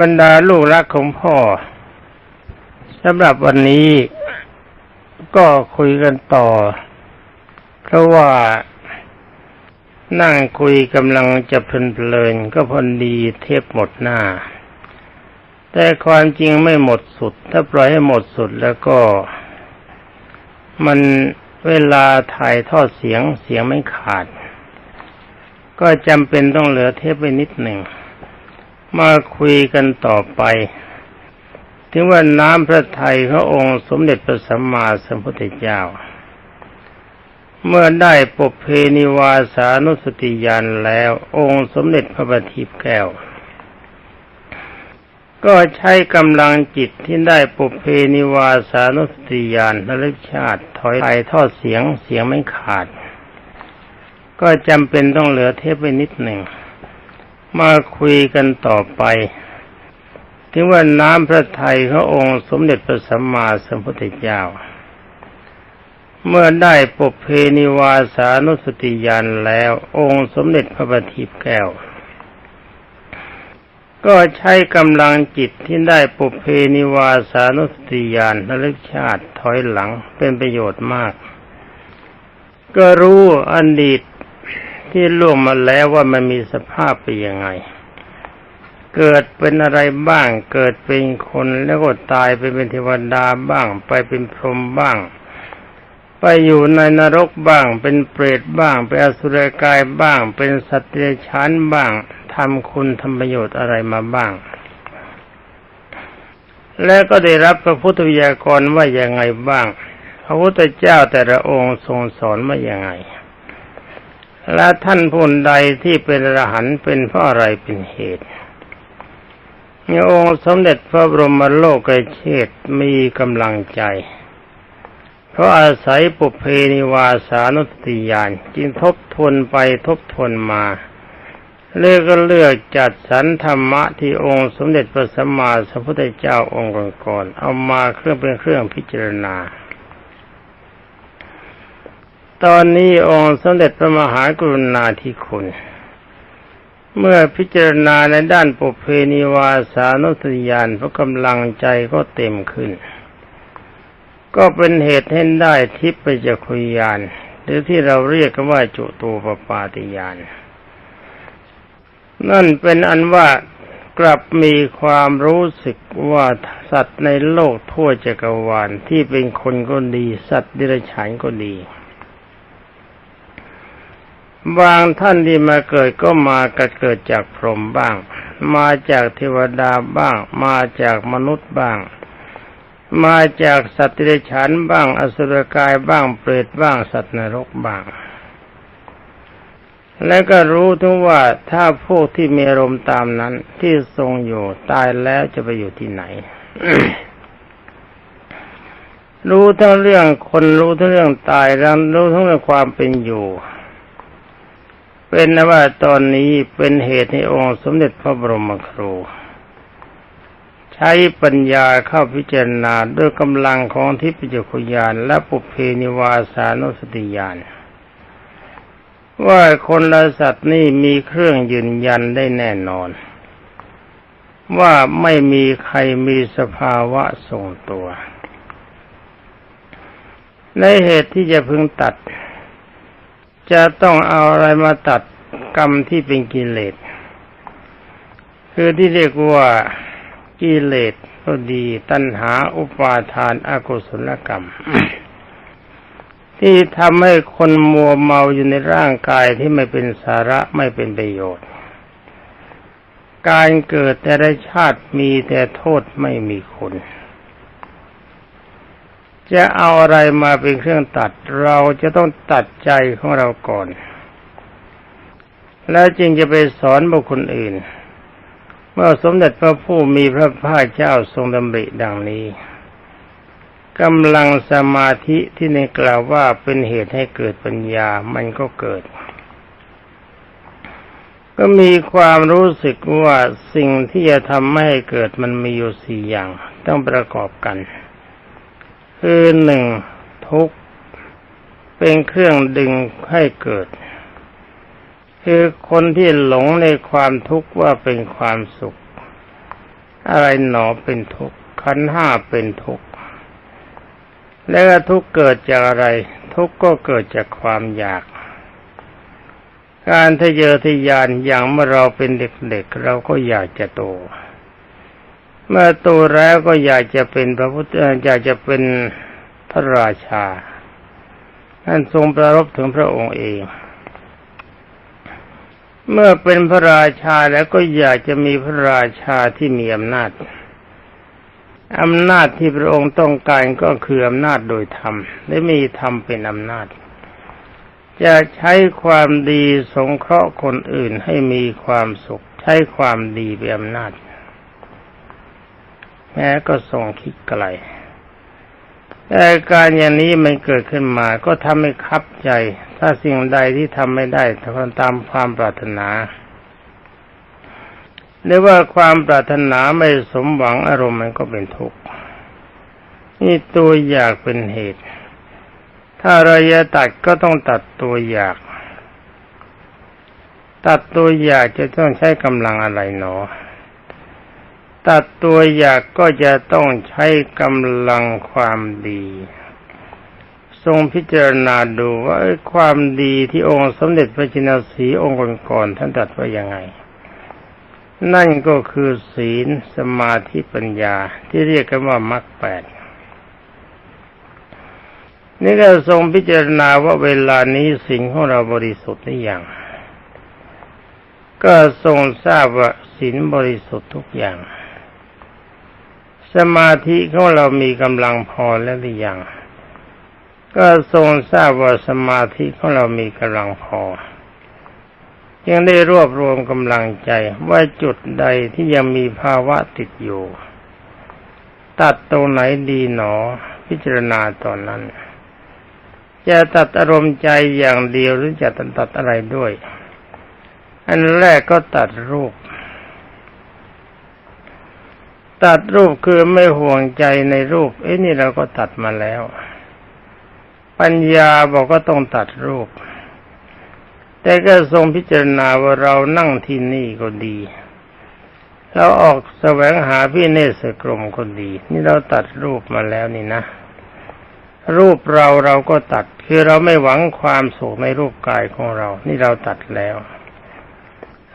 บรรดาลูกรักของพ่อสำหรับวันนี้ก็คุยกันต่อ เพราะว่านั่งคุยกำลังจะเพลินๆก็พอดีเทปหมดหน้า แต่ความจริงไม่หมดสุด ถ้าปล่อยให้หมดสุดแล้วก็ มันเวลาถ่ายทอดเสียงเสียงไม่ขาด ก็จำเป็นต้องเหลือเทปไปนิดหนึ่ง มาคุยกันต่อไป ถึงว่าน้ำพระทัยขององค์สมเด็จพระสัมมาสัมพุทธเจ้า เมื่อได้ปบเพนิวาสานุสติญาณแล้ว องค์สมเด็จพระบัณฑิตแก้ว ก็ใช้กำลังจิตที่ได้ปุเพนิวาสานุสติญาณระลึกชาติ ถอยไปทอดเสียงเสียงไม่ขาด ก็จำเป็นต้องเหลือเทปไปนิดหนึ่ง มาคุยกันต่อไป ถึงว่าน้ำพระทัยขององค์สมเด็จพระสัมมาสัมพุทธเจ้า เมื่อได้ปบเพนิวาสานุสติญาณแล้ว องค์สมเด็จพระบัณฑิตแก้ว ก็ใช้กำลังจิตที่ได้ปุเพนิวาสานุสติญาณระลึกชาติถอยหลังเป็นประโยชน์มาก ก็รู้อดีต ที่ล่วงมาแล้วว่ามันมีสภาพเป็นยังไง เกิดเป็นอะไรบ้าง เกิดเป็นคนแล้วก็ตายไปเป็นเทวดาบ้าง ไปเป็นพรหมบ้าง ไปอยู่ในนรกบ้าง เป็นเปรตบ้างเป็นอสุรกายบ้าง เป็นสัตว์เดรัจฉานบ้างทำคุณทำประโยชน์อะไรมาบ้าง และก็ได้รับพระพุทธวิทยากรว่าอย่างไงบ้าง พระพุทธเจ้าแต่ละองค์ทรงสอนว่าอย่างไง และท่านผู้ใดที่เป็นอรหันต์เป็นเพราะอะไรเป็นเหตุมีองค์สมเด็จพระบรมโลกเชษมีกำลังใจ เพราะอาศัยปุเพนิวาสานุสติญาณจึงทบทวนไปทบทวนมาเลือกก็เลือกจัดสรรธรรมะที่องค์สมเด็จพระสัมมาสัมพุทธเจ้าองค์ก่อนๆเอามาเครื่องเป็นเครื่องพิจารณา ตอนนี้องค์สมเด็จพระมหากรุณาธิคุณ เมื่อพิจารณาในด้านปุเพนิวาสานุสติญาณเพระกำลังใจก็เต็มขึ้น ก็เป็นเหตุให้ได้ทิพยจคุยาน หรือที่เราเรียกกันว่าจุตูปปาติญาณนั่นเป็นอันว่ากลับมีความรู้สึกว่าสัตว์ในโลกทั่วจักรวาลที่เป็นคนก็ดี สัตว์ดิรัจฉานก็ดี บางท่านที่มาเกิดก็มากเกิดจากพรหมบ้าง มาจากเทวดาบ้าง มาจากมนุษย์บ้าง มาจากสัตว์เดรัจฉานบ้าง อสุรกายบ้างเปรตบ้างสัตว์นรกบ้าง และก็รู้ทั้งว่าถ้าพวกที่มีอารมณ์ตามนั้นที่ทรงอยู่ตายแล้วจะไปอยู่ที่ไหน รู้ทั้งเรื่องคนรู้ทั้งเรื่องตายแล้วรู้ทั้งเรื่องความเป็นอยู่ เป็นนะว่าตอนนี้เป็นเหตุให้องค์สมเด็จพระบรมครู ใช้ปัญญาเข้าพิจารณาด้วยกำลังของทิพยจักขุญาณและปุเพนิวาสานุสติญาณว่าคนละสัตว์นี่มีเครื่องยืนยันได้แน่นอน ว่าไม่มีใครมีสภาวะทรงตัว ในเหตุที่จะพึงตัด จะต้องเอาอะไรมาตัดกรรมที่เป็นกิเลส คือที่เรียกว่ากิเลสก็ดีตัณหาอุปาทานอากุศลกรรม ที่ทำให้คนมัวเมาอยู่ในร่างกายที่ไม่เป็นสาระไม่เป็นประโยชน์ การเกิดแต่ละชาติมีแต่โทษไม่มีคุณ จะเอาอะไรมาเป็นเครื่องตัด เราจะต้องตัดใจของเราก่อน แล้วจึงจะไปสอนบุคคลอื่น เมื่อสมเด็จพระผู้มีพระภาคเจ้าทรงดำริดังนี้กำลังสมาธิที่ในกล่าวว่าเป็นเหตุให้เกิดปัญญามันก็เกิด ก็มีความรู้สึกว่าสิ่งที่จะทำให้เกิดมันมีอยู่สี่อย่าง ต้องประกอบกัน คือหนึ่งทุกเป็นเครื่องดึงให้เกิด คือคนที่หลงในความทุกข์ว่าเป็นความสุข อะไรหนอเป็นทุกข์ขันห้าเป็นทุกข์แล้วทุกข์เกิดจากอะไร ทุกข์ก็เกิดจากความอยาก การทะเยอทะยานอย่างเมื่อเราเป็นเด็กๆเราก็อยากจะโต เมื่อโตแล้วก็อยากจะเป็นพระพุทธอยากจะเป็นพระราชาท่านทรงประรบถึงพระองค์เอง เมื่อเป็นพระราชาแล้วก็อยากจะมีพระราชาที่มีอำนาจอำนาจที่พระองค์ต้องการก็คืออำนาจโดยธรรมและมีธรรมเป็นอำนาจ จะใช้ความดีสงเคราะห์คนอื่นให้มีความสุข ใช้ความดีเป็นอำนาจ แม้ก็ทรงคิดไกลแต่การอย่างนี้มันเกิดขึ้นมาก็ทำให้คับใจ ถ้าสิ่งใดที่ทำไม่ได้ทำตามความปรารถนาหรือว่าความปรารถนาไม่สมหวังอารมณ์มันก็เป็นทุกข์นี่ตัวอยากเป็นเหตุ ถ้าเราจะตัดก็ต้องตัดตัวอยาก ตัดตัวอยากจะต้องใช้กำลังอะไรหนอ ตัดตัวอยากก็จะต้องใช้กำลังความดี ทรงพิจารณาดูว่าความดีที่องค์สมเด็จพระจินสีองค์ก่อนๆท่านตรัสว่ายังไง นั่นก็คือศีลสมาธิปัญญาที่เรียกกันว่ามรรคแปดนี่ก็ทรงพิจารณาว่าเวลานี้สิ่งของเราบริสุทธิ์หรือยังก็ทรงทราบว่าศีลบริสุทธิ์ทุกอย่าง สมาธิของเรามีกำลังพอแล้วหรือยังก็ทรงทราบว่าสมาธิของเรามีกำลังพอ ยังได้รวบรวมกำลังใจว่าจุดใดที่ยังมีภาวะติดอยู่ ตัดตรงไหนดีหนอ พิจารณาตอนนั้น จะตัดอารมณ์ใจอย่างเดียวหรือจะตัดอะไรด้วย อันแรกก็ตัดรูป ตัดรูปคือไม่ห่วงใจในรูป เอ้นี่เราก็ตัดมาแล้ว ปัญญาบอกก็ต้องตัดรูป แต่ก็ทรงพิจารณาว่าเรานั่งที่นี่ก็ดีเราออกแสวงหาพี่เนสกรมคนดี นี่เราตัดรูปมาแล้วนี่นะ รูปเราเราก็ตัด คือเราไม่หวังความสุขในรูปกายของเรา นี่เราตัดแล้ว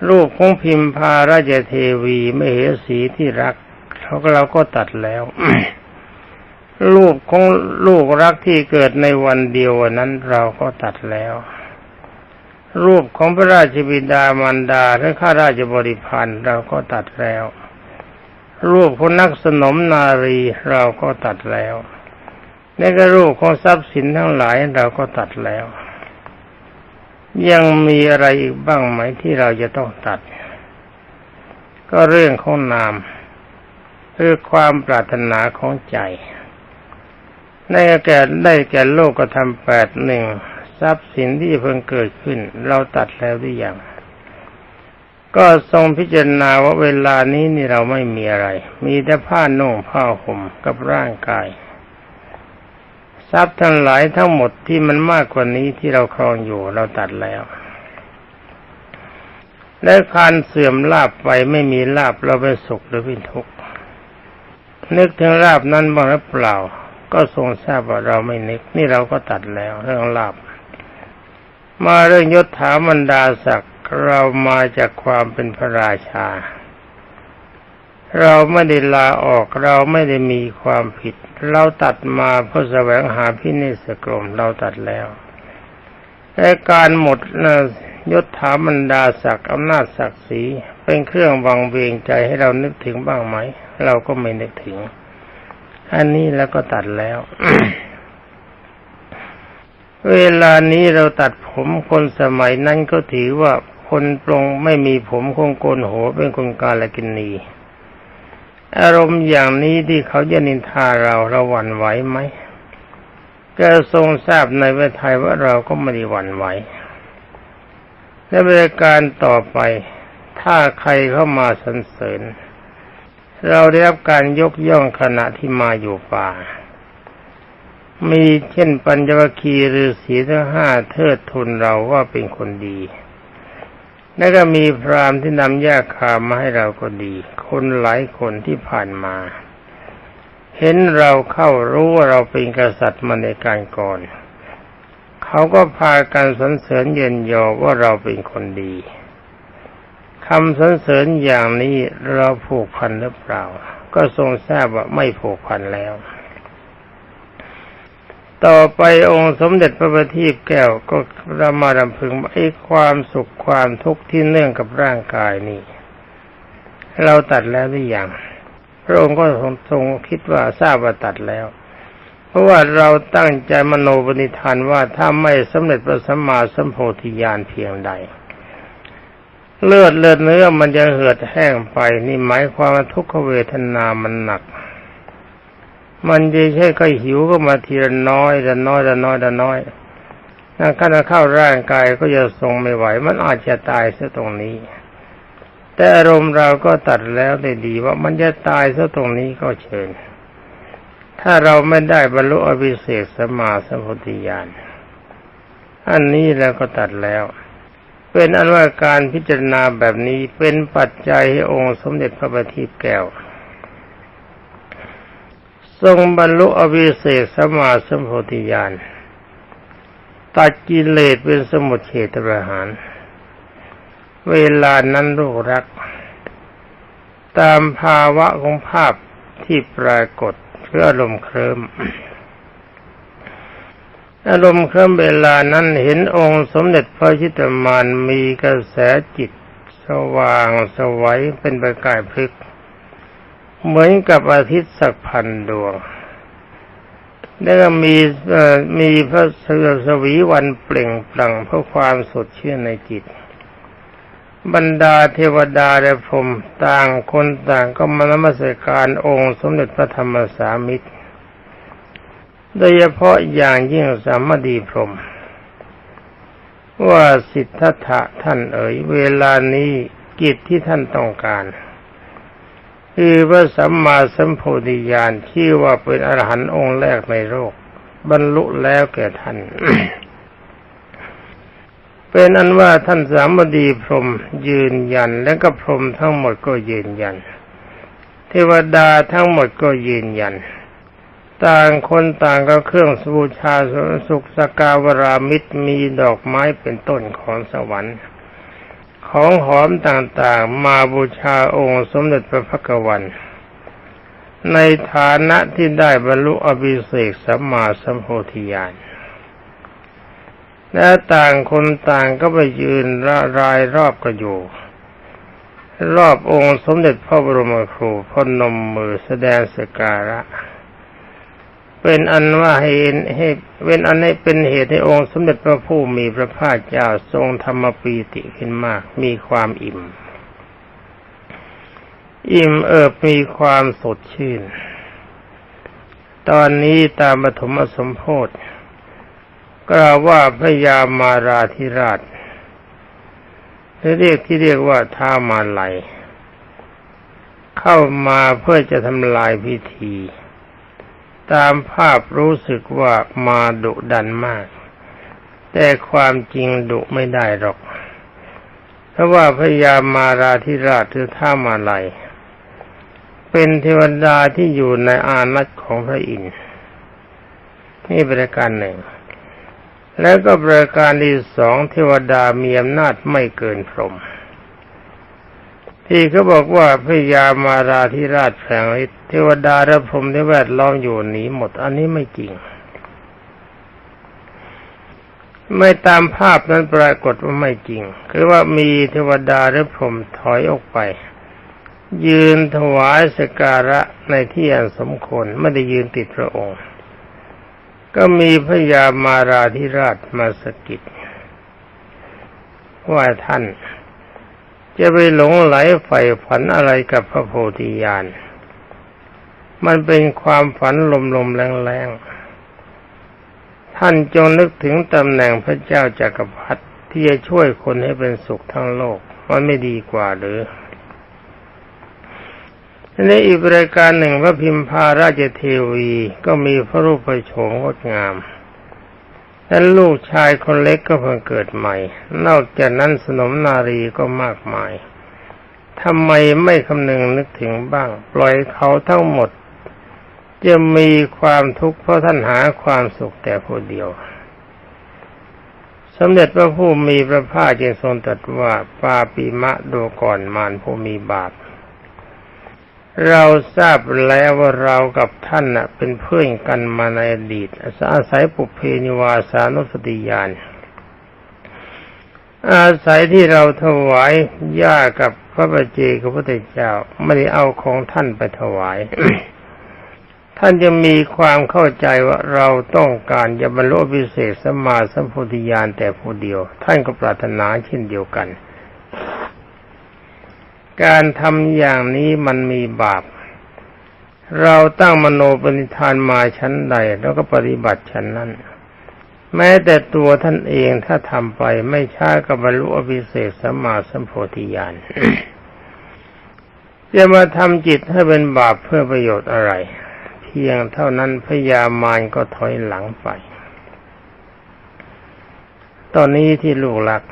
รูปของพิมพาราชเทวีไม่เหสีที่รัก เขาก็เราก็ตัดแล้วรูปของลูกรักที่เกิดในวันเดียวนั้นเราก็ตัดแล้ว รูปของพระราชบิดามารดาและข้าราชบริพารเราก็ตัดแล้ว รูปของนักสนมนารีเราก็ตัดแล้วในกระรูปของทรัพย์สินทั้งหลายเราก็ตัดแล้ว ยังมีอะไรอีกบ้างไหมที่เราจะต้องตัด ก็เรื่องของนาม คือความปรารถนาของใจในแก่ได้แก่โลกกระทำแปดหนึ่งทรัพย์สินที่เพิ่งเกิดขึ้น เราตัดแล้วหรือยังก็ทรงพิจารณาว่าเวลานี้นี่เราไม่มีอะไร มีแต่ผ้านุ่งผ้าห่มกับร่างกาย ทรัพย์ทั้งหลายทั้งหมดที่มันมากกว่านี้ที่เราครองอยู่เราตัดแล้ว และการเสื่อมลาบไปไม่มีลาบเราเป็นสุขหรือเป็นทุกข์ นึกถึงลาบนั้นบ้างหรือเปล่า ก็ทรงทราบว่าเราไม่นึก นี่เราก็ตัดแล้วเรื่องลาบ มาเรื่องยศถาบรรดาศักดิ์เรามาจากความเป็นพระราชา เราไม่ได้ลาออกเราไม่ได้มีความผิด เราตัดมาเพื่อแสวงหาพิเนสกรมเราตัดแล้วแต่การหมด ยศถาบรรดาศักดิ์อำนาจศักดิ์ศรีเป็นเครื่องวังเวงใจให้เรานึกถึงบ้างไหม เราก็ไม่นึกถึง อันนี้แล้วก็ตัดแล้ว เวลานี้เราตัดผมคนสมัยนั้นก็ถือว่าคนปรงไม่มีผมคงโกนหัวเป็นคนกาลกินนี อารมณ์อย่างนี้ที่เขาจะนินทาเราเราหวั่นไหวไหมก็ทรงทราบในประเทไทยว่าเราก็ไม่ได้หวั่นไหว และบริการต่อไป ถ้าใครเข้ามาสรรเสริญ เราได้รับการยกย่องขณะที่มาอยู่ป่า มีเช่นปัญจวคีหรือสีทั้งห้าเทิดทุนเราว่าเป็นคนดี แล้วก็มีพรามที่นำยาคามาให้เราก็ดี คนหลายคนที่ผ่านมา เห็นเราเข้ารู้ว่าเราเป็นกษัตริย์มาในการก่อน เขาก็พากันสรรเสริญเย็นยอว่าเราเป็นคนดีคำสรรเสริญอย่างนี้เราผูกพันหรือเปล่า ก็ทรงทราบว่าไม่ผูกพันแล้ว ต่อไปองค์สมเด็จพระบัณฑิตแก้วก็รามาดำพึงไอ้ความสุขความทุกข์ที่เนื่องกับร่างกายนี่ เราตัดแล้วหรือยังพระองค์ก็ทรงทรงคิดว่าทราบว่าตัดแล้ว เพราะว่าเราตั้งใจมโนปณิธานว่าถ้าไม่สำเร็จพระสัมมาสัมโพธิญาณเพียงใด เลือดเลือดเนื้อมันจะเหือดแห้งไปนี่หมายความว่าทุกขเวทนามันหนัก มันจะใช่ก็หิวก็มาทีละน้อยละน้อยละน้อยละน้อยถ้าขั้นเข้าร่างกายก็จะทรงไม่ไหว มันอาจจะตายซะตรงนี้ แต่อารมณ์เราก็ตัดแล้วได้ดีว่ามันจะตายซะตรงนี้ก็เชิญ ถ้าเราไม่ได้บรรลุอภิเศษสมาสัมพุทธิญาณอันนี้แล้วก็ตัดแล้ว เป็นอันว่าการพิจารณาแบบนี้เป็นปัจจัยให้องค์สมเด็จพระบัณฑิตแก้ว ทรงบรรลุอภิเศษสมาสัมโพธิญาณตัดกิเลสเป็นสมุทเฉตประหาร เวลานั้นลูกรัก ตามภาวะของภาพที่ปรากฏ คืออารมณ์เคลิมอารมณ์เคลิมเวลานั้นเห็นองค์สมเด็จพระชิตมานมีกระแสจิตสว่างสวัยเป็นประกายพลึก เหมือนกับอาทิตย์สักพันดวงแล้วก็มีมีพระเสือสวีวันเปล่งปลั่งเพราะความสดชื่นในจิต บรรดาเทวดาและพรมต่างคนต่างก็มานมัสการองค์สมเด็จพระธรรมสามิตร โดยเฉพาะอย่างยิ่งสามดีพรม ว่าสิทธัตถะท่านเอ๋ยเวลานี้กิจที่ท่านต้องการ คือพระสัมมาสัมโพธิญาณที่ว่าเป็นอรหันต์องค์แรกในโลกบรรลุแล้วแก่ท่าน เป็นอันว่าท่านสามบดีพรมยืนยัน และก็พรมทั้งหมดก็ยืนยัน เทวดาทั้งหมดก็ยืนยัน ต่างคนต่างก็เครื่องบูชาสุขสกาวรามิตรมีดอกไม้เป็นต้นของสวรรค์ ของหอมต่างๆ มาบูชาองค์สมเด็จพระพักวัน ในฐานะที่ได้บรรลุอภิเศกสัมมาสัมโพธิญาณ และต่างคนต่างก็ไปยืนระรายรอบกันอยู่ รอบองค์สมเด็จพระบรมครูพนมมือแสดงสการะ เป็นอันว่าให้ให้เป็นอันให้เป็นเหตุให้องค์สมเด็จพระผู้มีพระภาคเจ้าทรงธรรมปีติขึ้นมาก มีความอิ่ม อิ่มเอิบมีความสดชื่น ตอนนี้ตามปฐมสมโพธิ กล่าวว่าพระยามาราธิราชเรียกที่เรียกว่าท้ามาลัยเข้ามาเพื่อจะทำลายพิธี ตามภาพรู้สึกว่ามาดุดันมาก แต่ความจริงดุไม่ได้หรอก เพราะว่าพระยามาราธิราชคือท้ามาลัยเป็นเทวดาที่อยู่ในอานัตของพระอินทร์นี่ประการหนึ่ง แล้วก็ประการที่สองเทวดามีอำนาจไม่เกินพรหมที่เขาบอกว่าพระยามาราธิราชแผงฤทธิ์เทวดาและพรหมที่แวดล้อมอยู่หนีหมด อันนี้ไม่จริง ไม่ตามภาพนั้นปรากฏว่าไม่จริง คือว่ามีเทวดาและพรหมถอยออกไป ยืนถวายสการะในที่อันสมควรไม่ได้ยืนติดพระองค์ ก็มีพระยามาราธิราชมาสกิดว่าท่าน จะไปหลงไหลใฝ่ฝันอะไรกับพระโพธิญาณ มันเป็นความฝันลมๆแรงๆ ท่านจงนึกถึงตำแหน่งพระเจ้าจากักรพรรดิที่จะช่วยคนให้เป็นสุขทั้งโลก มันไม่ดีกว่าหรือ ในอีกรายการหนึ่งพระพิมพาราชเทวีก็มีพระรูปโฉมงดงามและลูกชายคนเล็กก็เพิ่งเกิดใหม่ นอกจากนั้นสนมนารีก็มากมายทำไมไม่คำนึงนึกถึงบ้าง ปล่อยเขาทั้งหมด จะมีความทุกข์เพราะท่านหาความสุขแต่ผู้เดียว สมเด็จพระผู้มีพระภาคจึงทรงตรัสว่าปาปิมะดูก่อนมารผู้มีบาป เราทราบแล้วว่าเรากับท่านนะเป็นเพื่อนกันมาในอดีตอาศัยปุเพนิวาสานุสติญาณอาศัยที่เราถวายย่ากับพระบัจเจกพระเจ้าไม่ได้เอาของท่านไปถวาย ท่านจะมีความเข้าใจว่าเราต้องการจะบรรลุพิเศษสมมาสัมโพธิญาณแต่ผู้เดียว ท่านก็ปรารถนาเช่นเดียวกัน การทำอย่างนี้มันมีบาป เราตั้งมโนปณิธานมาชั้นใด แล้วก็ปฏิบัติชั้นนั้น แม้แต่ตัวท่านเองถ้าทำไปไม่ช้าก็บรรลุอภิเศษสัมมาสัมโพธิญาณจะมาทำจิตให้เป็นบาปเพื่อประโยชน์อะไร เพียงเท่านั้นพยามารก็ถอยหลังไป ตอนนี้ที่ลูกหลัก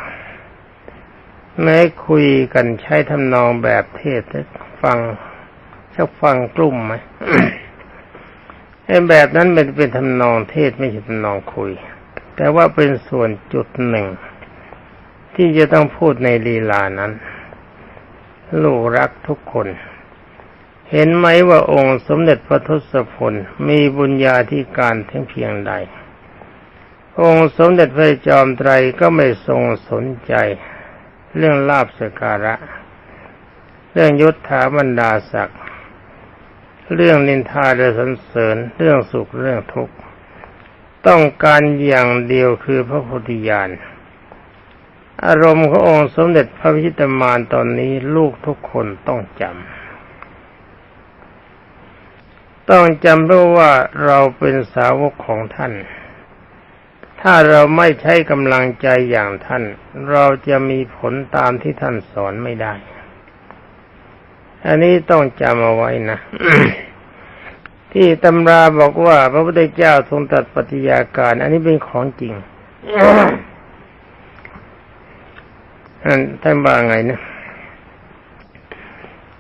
แม้คุยกันใช้ทำนองแบบเทศฟังชักฟังกลุ่มไหมไอ้แบบนั้นเป็นเป็นทำนองเทศไม่ใช่ทำนองคุย แต่ว่าเป็นส่วนจุดหนึ่ง ที่จะต้องพูดในลีลานั้น ลูกรักทุกคน เห็นไหมว่าองค์สมเด็จพระทศพลมีบุญญาธิการทั้งเพียงใด องค์สมเด็จพระจอมไตรก็ไม่ทรงสนใจ เรื่องลาบสการะ เรื่องยศถาบรรดาศักดิ์เรื่องนินทาและสรรเสริญเรื่องสุขเรื่องทุกข์ต้องการอย่างเดียวคือพระโพธิญาณอารมณ์ขององค์สมเด็จพระพิชิตมารตอนนี้ลูกทุกคนต้องจำต้องจำเพราะว่าเราเป็นสาวกของท่าน ถ้าเราไม่ใช้กำลังใจอย่างท่าน เราจะมีผลตามที่ท่านสอนไม่ได้ อันนี้ต้องจำเอาไว้นะ ที่ตำราบอกว่า พระพุทธเจ้าทรงตรัสปฏิยาการ อันนี้เป็นของจริงท่านว่าไงนะ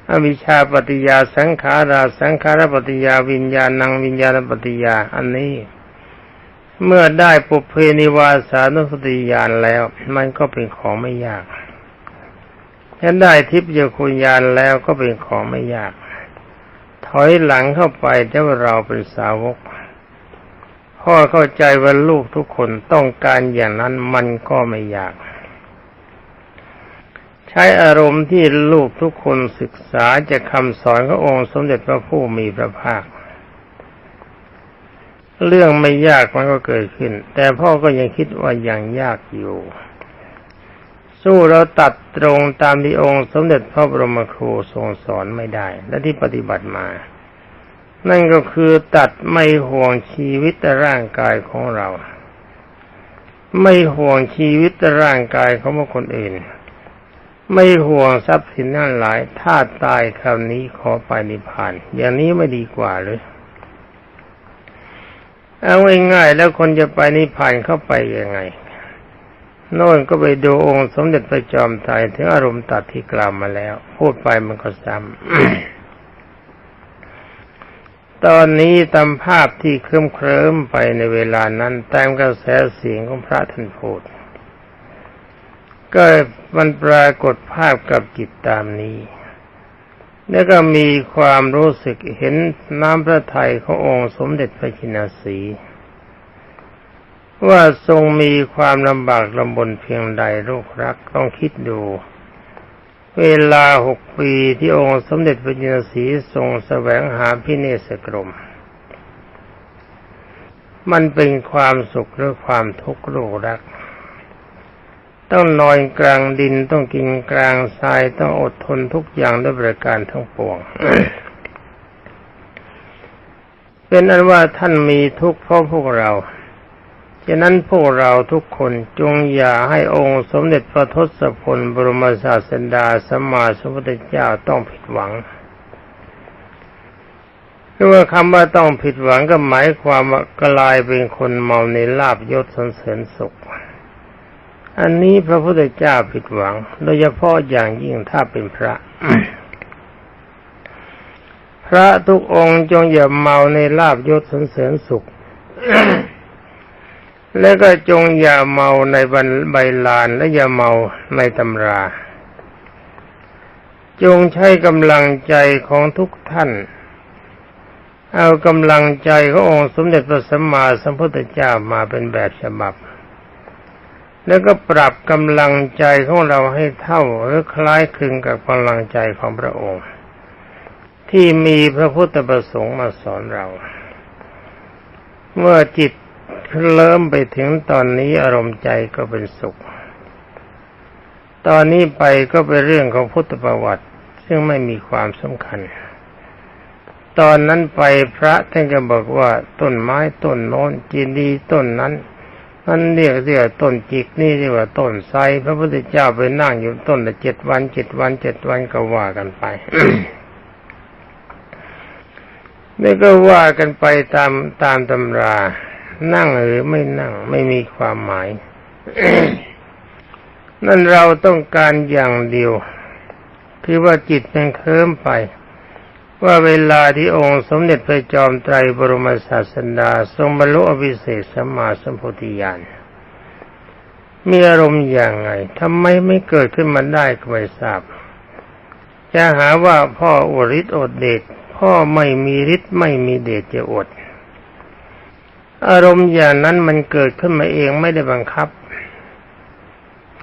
อวิชชาปฏิยาสังขาราสังขารปฏิยาวิญญาณังวิญญาณปฏิยา อันนี้ เมื่อได้ปุเพนิวาสานุสติญาณแล้ว มันก็เป็นของไม่ยากถ้าได้ทิพยคุณญาณแล้วก็เป็นของไม่ยาก ถอยหลังเข้าไปแต่ว่าเราเป็นสาวก พ่อเข้าใจว่าลูกทุกคนต้องการอย่างนั้นมันก็ไม่ยาก ใช้อารมณ์ที่ลูกทุกคนศึกษาจากคำสอนขององค์สมเด็จพระผู้มีพระภาค เรื่องไม่ยากมันก็เกิดขึ้น แต่พ่อก็ยังคิดว่ายังยากอยู่ สู้เราตัดตรงตามที่องค์ สมเด็จพระบรมครูทรงสอนไม่ได้ และที่ปฏิบัติมา นั่นก็คือตัดไม่ห่วงชีวิตร่างกายของเรา ไม่ห่วงชีวิตร่างกายของบุคคลอื่น ไม่ห่วงทรัพย์สินนั่นหลาย ถ้าตายคราวนี้ขอไปนิพพาน อย่างนี้ไม่ดีกว่าหรือ เอาง่ายๆแล้วคนจะไปนิพพานเข้าไปยังไงโน่นก็ไปดูองค์สมเด็จพระจอมไตรถึงอารมณ์ตัดที่กล่าวมาแล้ว พูดไปมันก็ซ้ำตอนนี้ตามภาพที่เคลิ้มเคลิ้มไปในเวลานั้นตามกระแสเสียงของพระท่านพูดก็มันปรากฏภาพกับจิตตามนี้ แล้วก็มีความรู้สึกเห็นน้ำพระทัยขององค์สมเด็จพระชินสีว่าทรงมีความลำบากลำบนเพียงใดลูกรักต้องคิดดู เวลาหกปีที่องค์สมเด็จพระจินสีทรงแสวงหาพิเนศกรม มันเป็นความสุขหรือความทุกข์ลูกรัก ต้องนอนกลางดินต้องกินกลางทรายต้องอดทนทุกอย่างด้วยประการทั้งปวง เป็นอันว่าท่านมีทุกข์เพราะพวกเราฉะนั้นพวกเราทุกคนจงอย่าให้องค์สมเด็จพระทศพลบรมศาสดาสมมาสมพุทธเจ้าต้องผิดหวังรือว่าคำว่าต้องผิดหวังก็หมายความว่ากลายเป็นคนเมาในลาบยศสนเสริญสุข อันนี้พระพุทธเจ้าผิดหวัง โดยเฉพาะอย่างยิ่งถ้าเป็นพระ พระทุกองค์จงอย่าเมาในลาบยศสนเสริญสุข และก็จงอย่าเมาในใบลานและอย่าเมาในตำรา จงใช้กำลังใจของทุกท่าน เอากำลังใจขององค์สมเด็จพระสัมมาสัมพุทธเจ้ามาเป็นแบบฉบับ แล้วก็ปรับกำลังใจของเราให้เท่าหรือคล้ายคลึงกับกำลังใจของพระองค์ ที่มีพระพุทธประสงค์มาสอนเรา เมื่อจิตเริ่มไปถึงตอนนี้อารมณ์ใจก็เป็นสุข ตอนนี้ไปก็เป็นเรื่องของพุทธประวัติ ซึ่งไม่มีความสำคัญ ตอนนั้นไปพระท่านก็บอกว่าต้นไม้ต้นโน้นจีดีต้นนั้น มันเรียกเรียกต้นจิกนี่เรียกว่าต้นไทรพระพุทธเจ้าไปนั่งอยู่ต้นละเจ็ดวันเจ็ดวันเจ็ดวันก็ว่ากันไปนี่ก็ว่ากันไปตามตามตำรา นั่งหรือไม่นั่งไม่มีความหมาย นั่นเราต้องการอย่างเดียว คือว่าจิตมันเคลิ้มไป ว่าเวลาที่องค์สมเด็จพระจอมไตรบรมศาสดาทรงบรรลุอภิเศษสัมมาสัมโพธิญาณมีอารมณ์อย่างไงทำไมไม่เกิดขึ้นมาได้ก็ไม่ทราบ จะหาว่าพ่ออดฤทธิ์อดเดชพ่อไม่มีฤทธิ์ไม่มีเดชจะอด อารมณ์อย่างนั้นมันเกิดขึ้นมาเองไม่ได้บังคับ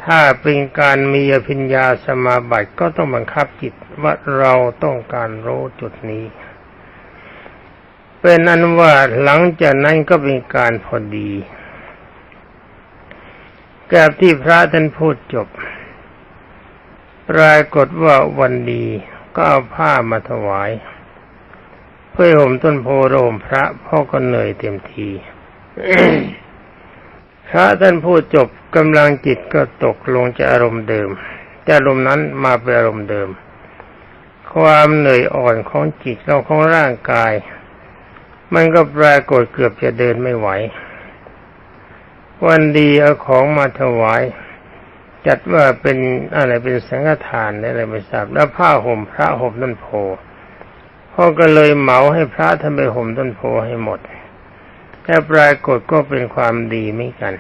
ถ้าเป็นการมีอภิญญาสมาบัติก็ต้องบังคับจิตว่าเราต้องการรู้จุดนี้ เป็นนั้นว่าหลังจากนั้นก็เป็นการพอดีกับที่พระท่านพูดจบ ปรากฏว่าวันดีก็เอาผ้ามาถวาย เพื่อห่มต้นโพโรมพระพ่อก็เหนื่อยเต็มที พระท่านพูดจบกำลังจิตก็ตกลงจากอารมณ์เดิมจากอารมณ์นั้นมาเป็นอารมณ์เดิม ความเหนื่อยอ่อนของจิตเราของร่างกาย มันก็ปรากฏเกือบจะเดินไม่ไหว วันดีเอาของมาถวายจัดว่าเป็นอะไรเป็นสังฆทานอะไรไม่ทราบแล้วผ้าห่มพระห่มต้นโพพ่อก็เลยเหมาให้พระท่าไปห่มต้นโพให้หมด แต่ปรากฏก็เป็นความดีไม่กัน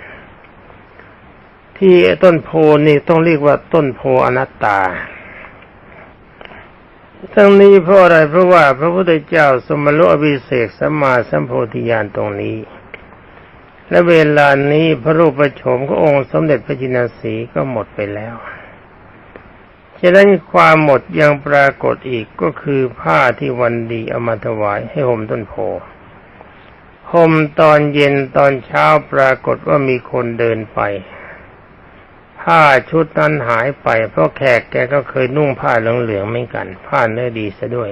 ที่ต้นโพนี่ต้องเรียกว่าต้นโพอนัตตา ทั้งนี้เพราะอะไรเพราะว่าพระพุทธเจ้าสมรุอภิเศกสัมมาสัมโพธิญาณตรงนี้ และเวลานี้พระรูปประชมขององค์สมเด็จพระจินสีก็หมดไปแล้วฉะนั้นความหมดยังปรากฏอีกก็คือผ้าที่วันดีเอามาถวายให้ห่มต้นโพ ห่มตอนเย็นตอนเช้าปรากฏว่ามีคนเดินไป ผ้าชุดนั้นหายไป เพราะแขกแกก็เคยนุ่งผ้าเหลืองๆไม่กัน ผ้าเนื้อดีซะด้วย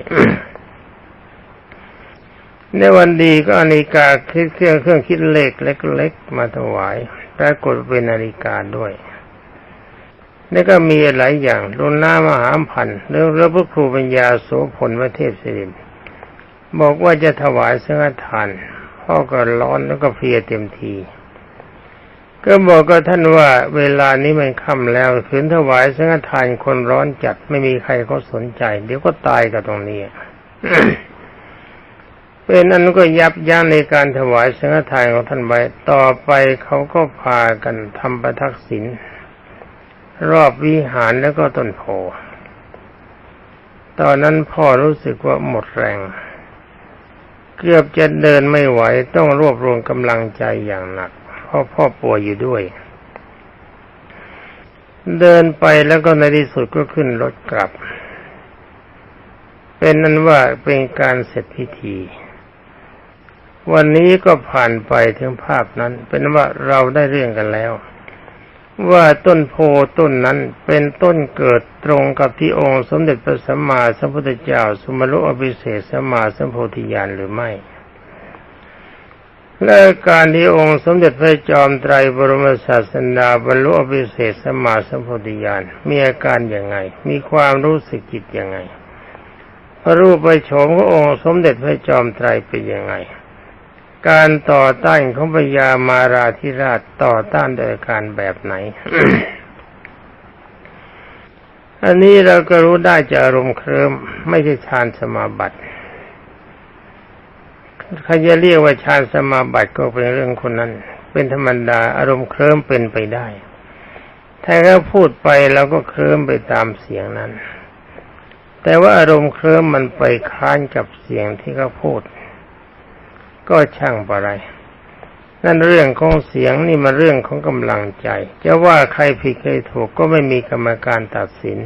ในวันดีก็อนาฬิกาคิดเครื่องเครื่องคิดเลขเล็กๆมาถวายปรากฏเป็นนาฬิกาด้วยแล้วก็มีหลายอย่างรุ่นน้ามหาพันธ์เรื่องเรื่องพระครูปัญญาโสพลวเทพศิรินบอกว่าจะถวายสังฆทาน พ่อก็ร้อนแล้วก็เพลียเต็มที ก็บอกกับท่านว่าเวลานี้มันค่ำแล้วขืนถวายสังฆทานคนร้อนจัดไม่มีใครเขาสนใจ เดี๋ยวก็ตายกับตรงนี้เป็นอันก็ยับยั้งในการถวายสังฆทานของท่านไปต่อไปเขาก็พากันทำประทักษิณรอบวิหารแล้วก็ต้นโพตอนนั้นพ่อรู้สึกว่าหมดแรง เกือบจะเดินไม่ไหวต้องรวบรวมกำลังใจอย่างหนักเพราะพ่อป่วยอยู่ด้วย เดินไปแล้วก็ในที่สุดก็ขึ้นรถกลับ เป็นนั้นว่าเป็นการเสร็จพิธี วันนี้ก็ผ่านไปถึงภาพนั้น เป็นว่าเราได้เรื่องกันแล้ว ว่าต้นโพต้นนั้นเป็นต้นเกิดตรงกับที่องค์สมเด็จพระสัมมาสัมพุทธเจ้าสมรุอภิเศษสัมมาสัมโพธิญาณหรือไม่ และการที่องค์สมเด็จพระจอมไตรบรมศาสดาบรรลุอภิเศษสัมมาสัมโพธิญาณมีอาการอย่างไง มีความรู้สึกจิตอยังไงพระรูปปโฉมขององค์สมเด็จพระจอมไตรเป็นยังไง การต่อต้านของพญามาราธิราชต่อต้านโดยการแบบไหน อันนี้เราก็รู้ได้จากอารมณ์เคริมไม่ใช่ฌานสมาบัติใครจะเรียกว่าฌานสมาบัติก็เป็นเรื่องคนนั้น เป็นธรรมดาอารมณ์เคลิ้มเป็นไปได้ ถ้าเขาพูดไปเราก็เคลิ้มไปตามเสียงนั้น แต่ว่าอารมณ์เคลิ้มมันไปค้านกับเสียงที่เขาพูด ก็ช่างปะไร นั่นเรื่องของเสียงนี่มันเรื่องของกำลังใจ จะว่าใครผิดใครถูกก็ไม่มีกรรมการตัดสิน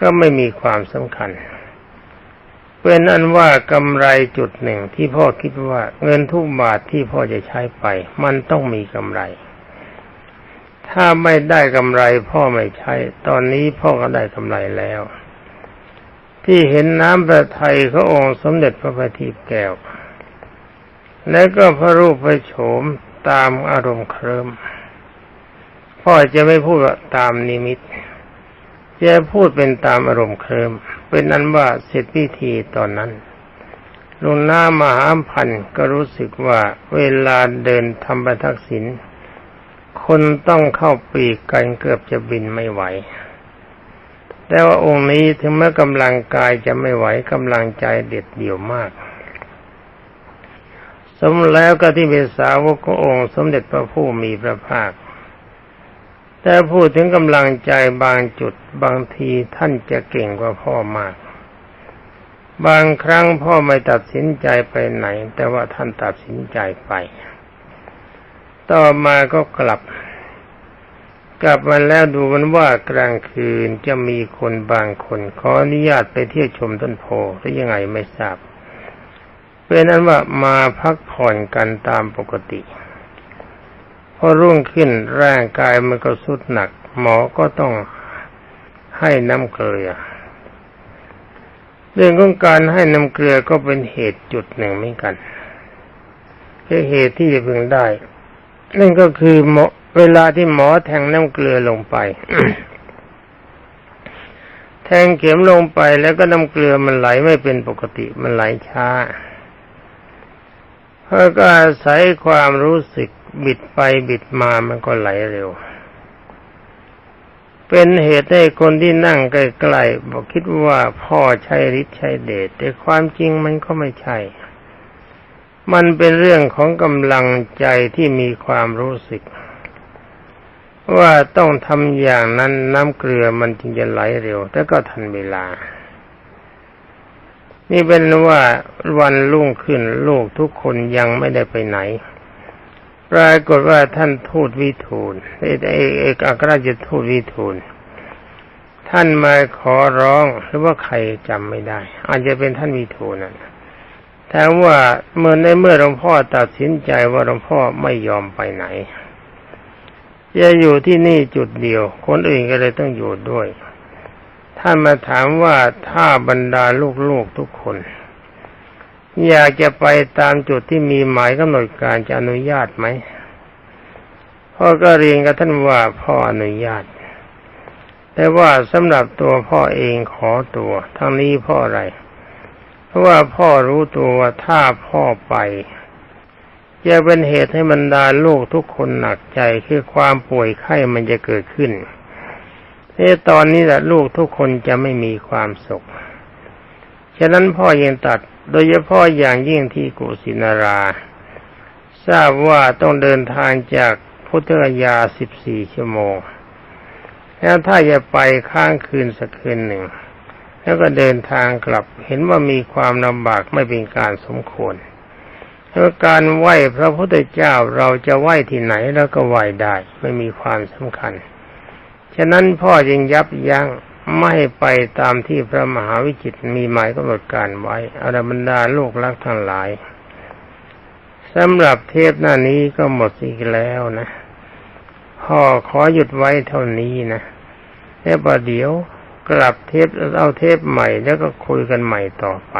ก็ไม่มีความสำคัญเป็นอันว่ากำไรจุดหนึ่งที่พ่อคิดว่าเงินทุกบาทที่พ่อจะใช้ไป มันต้องมีกำไร ถ้าไม่ได้กำไรพ่อไม่ใช้ ตอนนี้พ่อก็ได้กำไรแล้ว ที่เห็นน้ำประทัยขององค์สมเด็จพระบัณฑิตแก้ว แล้วก็พระรูปพระโฉมตามอารมณ์เคริมพ่อจะไม่พูดว่าตามนิมิตจะพูดเป็นตามอารมณ์เคริมเป็นนั้นว่าเสร็จพิธีตอนนั้นลุงน้ามหาพันธ์ก็รู้สึกว่าเวลาเดินทำประทักษิณคนต้องเข้าปีกกันเกือบจะบินไม่ไหว แต่ว่าองค์นี้ถึงแม้กำลังกายจะไม่ไหวกำลังใจเด็ดเดี่ยวมาก สมแล้วก็ที่เป็นสาวกขององค์ สมเด็จพระผู้มีพระภาค แต่พูดถึงกำลังใจบางจุดบางทีท่านจะเก่งกว่าพ่อมาก บางครั้งพ่อไม่ตัดสินใจไปไหน แต่ว่าท่านตัดสินใจไป ต่อมาก็กลับ กลับมาแล้วดูมันว่ากลางคืนจะมีคนบางคนขออนุญาตไปเที่ยวชมต้นโพหรือยังไงไม่ทราบ เป็นนั้นว่ามาพักผ่อนกันตามปกติ พอรุ่งขึ้นร่างกายมันก็สุดหนัก หมอก็ต้องให้น้ำเกลือ เรื่องของการให้น้ำเกลือก็เป็นเหตุจุดหนึ่งเหมือนกันคือเหตุที่จะพึงได้ นั่นก็คือหมอเวลาที่หมอแทงน้ำเกลือลงไปแทงเข็มลงไปแล้วก็น้ำเกลือมันไหลไม่เป็นปกติมันไหลช้า เพราะก็อาศัยความรู้สึกบิดไปบิดมามันก็ไหลเร็ว เป็นเหตุให้คนที่นั่งใกล้ๆบอกคิดว่าพ่อใช้ฤทธิ์ใช้เดชแต่ความจริงมันก็ไม่ใช่ มันเป็นเรื่องของกำลังใจที่มีความรู้สึก ว่าต้องทำอย่างนั้นน้ำเกลือมันจึงจะไหลเร็วแต่ก็ทันเวลา นี่เป็นว่าวันรุ่งขึ้นลูกทุกคนยังไม่ได้ไปไหน ปรากฏว่าท่านทูตวิทูลเอกอัครราชทูตวิทูล ท่านมาขอร้องหรือว่าใครจำไม่ได้ อาจจะเป็นท่านวิทูลนั่นถามว่าเมื่อในเมื่อหลวงพ่อตัดสินใจว่าหลวงพ่อไม่ยอมไปไหนจะอยู่ที่นี่จุดเดียว คนอื่นก็เลยต้องอยู่ด้วย ท่านมาถามว่าถ้าบรรดาลูกๆทุกคน อยากจะไปตามจุดที่มีหมายกำหนดการจะอนุญาตไหมพ่อก็เรียนกับท่านว่าพ่ออนุญาต แต่ว่าสำหรับตัวพ่อเองขอตัวทั้งนี้พ่ออะไร เพราะว่าพ่อรู้ตัวว่าถ้าพ่อไปจะเป็นเหตุให้บรรดาลูกทุกคนหนักใจคือความป่วยไข้มันจะเกิดขึ้น เอตอนนี้แหละลูกทุกคนจะไม่มีความสุข ฉะนั้นพ่อยังตัด โดยเฉพาะอย่างยิ่งที่กุสินารา ทราบว่าต้องเดินทางจากพุทธกยาสิบสี่ชั่วโมง แล้วถ้าจะไปค้างคืนสักคืนหนึ่ง แล้วก็เดินทางกลับ เห็นว่ามีความลำบากไม่เป็นการสมควรแล้วการไหว้พระพุทธเจ้าเราจะไหว้ที่ไหนแล้วก็ไหว้ได้ ไม่มีความสำคัญ ฉะนั้นพ่อจึงยับยั้งไม่ไปตามที่พระมหาวิจิตมีหมายกำหนดการไว้อรบรรดาโลกรักทั้งหลายสำหรับเทปหน้านี้ก็หมดอีกแล้วนะพ่อขอหยุดไว้เท่านี้นะแล้วประเดี๋ยวกลับเทปเอาเทปใหม่แล้วก็คุยกันใหม่ต่อไป